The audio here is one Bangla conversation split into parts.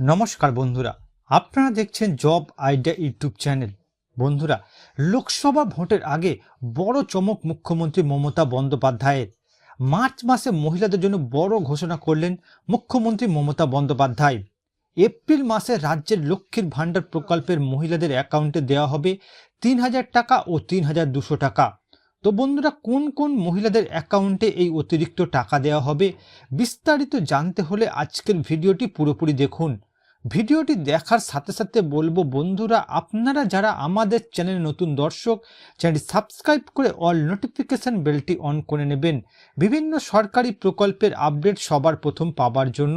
নমস্কার বন্ধুরা, আপনারা দেখছেন জব আইডিয়া ইউটিউব চ্যানেল। বন্ধুরা, লোকসভা ভোটের আগে বড় চমক মুখ্যমন্ত্রী মমতা বন্দ্যোপাধ্যায়ের। মার্চ মাসে মহিলাদের জন্য বড় ঘোষণা করলেন মুখ্যমন্ত্রী মমতা বন্দ্যোপাধ্যায়। এপ্রিল মাসে রাজ্যের লক্ষ্মীর ভাণ্ডার প্রকল্পের মহিলাদের অ্যাকাউন্টে দেওয়া হবে তিন হাজার টাকা ও তিন হাজার দুশো টাকা। তো বন্ধুরা, কোন কোন মহিলাদের অ্যাকাউন্টে এই অতিরিক্ত টাকা দেওয়া হবে, বিস্তারিত জানতে হলে আজকের ভিডিওটি পুরোপুরি দেখুন। ভিডিওটি দেখার সাথে সাথে বলব বন্ধুরা, আপনারা যারা আমাদের চ্যানেলে নতুন দর্শক, চ্যানেলটি সাবস্ক্রাইব করে অল নোটিফিকেশান বেলটি অন করে নেবেন। বিভিন্ন সরকারি প্রকল্পের আপডেট সবার প্রথম পাবার জন্য।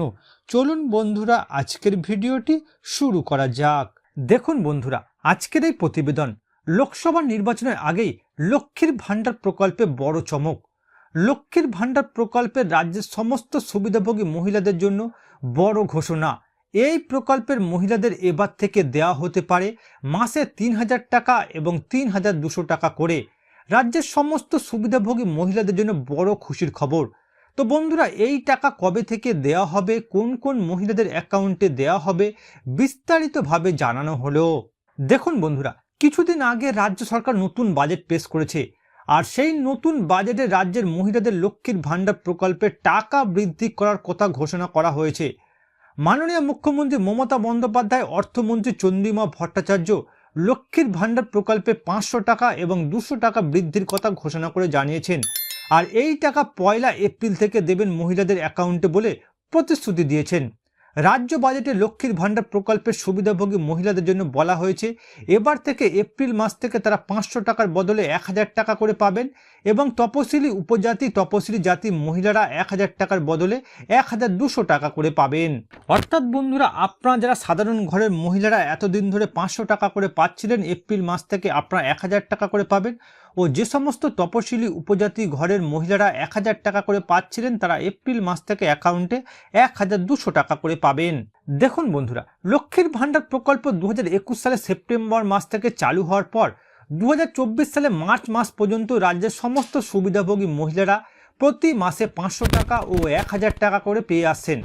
চলুন বন্ধুরা, আজকের ভিডিওটি শুরু করা যাক। দেখুন বন্ধুরা, আজকের এই প্রতিবেদন লোকসভা নির্বাচনের আগেই লক্ষ্মীর ভাণ্ডার প্রকল্পে বড় চমক। লক্ষ্মীর ভাণ্ডার প্রকল্পের রাজ্যের সমস্ত সুবিধাভোগী মহিলাদের জন্য বড় ঘোষণা। এই প্রকল্পের মহিলাদের এবার থেকে দেওয়া হতে পারে মাসে তিন হাজার টাকা এবং তিন হাজার দুশো টাকা করে। রাজ্যের সমস্ত সুবিধাভোগী মহিলাদের জন্য বড় খুশির খবর। তো বন্ধুরা, এই টাকা কবে থেকে দেওয়া হবে, কোন কোন মহিলাদের অ্যাকাউন্টে দেওয়া হবে, বিস্তারিতভাবে জানানো হলো। দেখুন বন্ধুরা, কিছুদিন আগে রাজ্য সরকার নতুন বাজেট পেশ করেছে। আর সেই নতুন বাজেটে রাজ্যের মহিলাদের লক্ষ্মীর ভাণ্ডার প্রকল্পে টাকা বৃদ্ধি করার কথা ঘোষণা করা হয়েছে। মাননীয় মুখ্যমন্ত্রী মমতা বন্দ্যোপাধ্যায়, অর্থমন্ত্রী চন্দ্রিমা ভট্টাচার্য, লক্ষ্মীর ভাণ্ডার প্রকল্পে পাঁচশো টাকা এবং দুশো টাকা বৃদ্ধির কথা ঘোষণা করে জানিয়েছেন। আর এই টাকা পয়লা এপ্রিল থেকে দেবেন মহিলাদের অ্যাকাউন্টে বলে প্রতিশ্রুতি দিয়েছেন। রাজ্য বাজেটে লক্ষ্মীর ভাণ্ডার প্রকল্পের সুবিধাভোগী মহিলাদের জন্য বলা হয়েছে, এবার থেকে এপ্রিল মাস থেকে তারা পাঁচশো টাকার বদলে এক হাজার টাকা করে পাবেন এবং তপশিলি উপজাতি, তপশিলি জাতি মহিলারা এক হাজার টাকার বদলে এক হাজার দুশো টাকা করে পাবেন। অর্থাৎ বন্ধুরা, আপনারা যারা সাধারণ ঘরের মহিলারা এতদিন ধরে পাঁচশো টাকা করে পাচ্ছিলেন, এপ্রিল মাস থেকে আপনারা এক হাজার টাকা করে পাবেন। ও যে সমস্ত তপশিলি উপজাতি ঘরের মহিলারা এক হাজার টাকা করে পাচ্ছিলেন, তারা এপ্রিল মাস থেকে অ্যাকাউন্টে এক হাজার দুশো টাকা করে পাবেন। দেখুন বন্ধুরা, লক্ষ্মীর ভাণ্ডার প্রকল্প দু হাজার একুশ সালে সেপ্টেম্বর মাস থেকে চালু হওয়ার পর দু হাজার চব্বিশ সালে মার্চ মাস পর্যন্ত রাজ্যের সমস্ত সুবিধাভোগী মহিলারা প্রতি মাসে পাঁচশো টাকা ও এক হাজার টাকা করে পেয়ে আসছেন।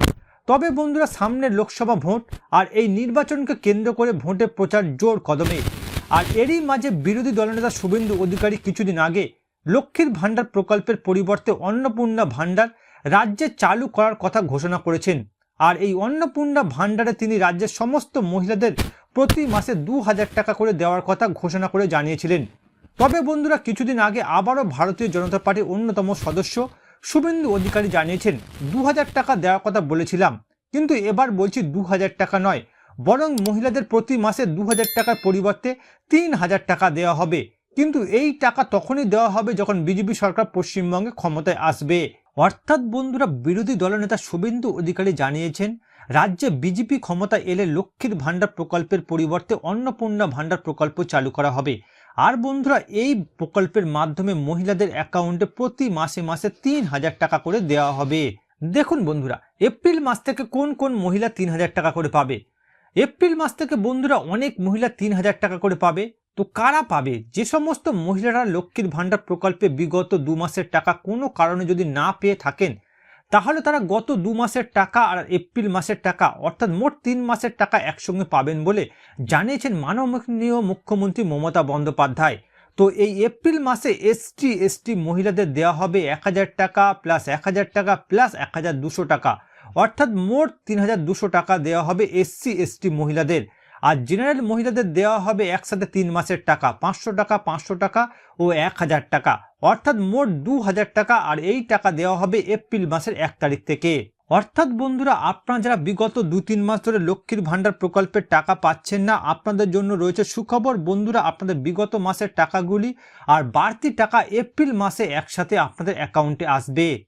তবে বন্ধুরা, সামনের লোকসভা ভোট আর এই নির্বাচনকে কেন্দ্র করে ভোটে প্রচার জোর কদমে। আর এরই মাঝে বিরোধী দলনেতা শুভেন্দু অধিকারী কিছুদিন আগে লক্ষ্মীর ভাণ্ডার প্রকল্পের পরিবর্তে অন্নপূর্ণা ভাণ্ডার রাজ্যে চালু করার কথা ঘোষণা করেছেন। আর এই অন্নপূর্ণা ভাণ্ডারে তিনি রাজ্যের সমস্ত মহিলাদের প্রতি মাসে দু হাজার টাকা করে দেওয়ার কথা ঘোষণা করে জানিয়েছিলেন। তবে বন্ধুরা, কিছুদিন আগে আবারও ভারতীয় জনতা পার্টির অন্যতম সদস্য শুভেন্দু অধিকারী জানিয়েছেন, দু হাজার টাকা দেওয়ার কথা বলেছিলাম, কিন্তু এবার বলছি দু হাজার টাকা নয়। বরং মহিলাদের প্রতি মাসে দু হাজার টাকার পরিবর্তে তিন হাজার টাকা দেওয়া হবে। কিন্তু এই টাকা তখনই দেওয়া হবে যখন বিজেপি সরকার পশ্চিমবঙ্গে ক্ষমতায় আসবে। অর্থাৎ বন্ধুরা, বিরোধী দলনেতা শুভেন্দু অধিকারী জানিয়েছেন, রাজ্যে বিজেপি ক্ষমতা এলে লক্ষ্মীর ভাণ্ডার প্রকল্পের পরিবর্তে অন্নপূর্ণা ভাণ্ডার প্রকল্প চালু করা হবে। আর বন্ধুরা, এই প্রকল্পের মাধ্যমে মহিলাদের অ্যাকাউন্টে প্রতি মাসে মাসে তিন হাজার টাকা করে দেওয়া হবে। দেখুন বন্ধুরা, এপ্রিল মাস থেকে কোন কোন মহিলা তিন হাজার টাকা করে পাবে? এপ্রিল মাস থেকে বন্ধুরা অনেক মহিলা তিন হাজার টাকা করে পাবে। তো কারা পাবে? যে সমস্ত মহিলারা লক্ষ্মীর ভাণ্ডার প্রকল্পে বিগত দু মাসের টাকা কোনো কারণে যদি না পেয়ে থাকেন, তাহলে তারা গত দু মাসের টাকা আর এপ্রিল মাসের টাকা, অর্থাৎ মোট তিন মাসের টাকা একসঙ্গে পাবেন বলে জানিয়েছেন মাননীয় মুখ্যমন্ত্রী মমতা বন্দ্যোপাধ্যায়। তো এই এপ্রিল মাসে এসটি এসটি মহিলাদের দেওয়া হবে এক হাজার টাকা প্লাস এক হাজার টাকা প্লাস এক হাজার দুশো টাকা। অর্থাৎ মোট তিন টাকা দেওয়া হবে এসসি, এসটি মহিলাদের। আর জেনারেল মহিলাদের দেওয়া হবে একসাথে তিন মাসের টাকা, পাঁচশো টাকা পাঁচশো টাকা ও এক হাজার টাকা। অর্থাৎ মোট দু হাজার টাকা, আর এই টাকা দেওয়া হবে এপ্রিল মাসের এক তারিখ থেকে। অর্থাৎ বন্ধুরা, আপনারা যারা বিগত দু তিন মাস ধরে লক্ষ্মীর ভাণ্ডার প্রকল্পের টাকা পাচ্ছেন না, আপনাদের জন্য রয়েছে সুখবর। বন্ধুরা, আপনাদের বিগত মাসের টাকাগুলি আর বাড়তি টাকা এপ্রিল মাসে একসাথে আপনাদের অ্যাকাউন্টে আসবে।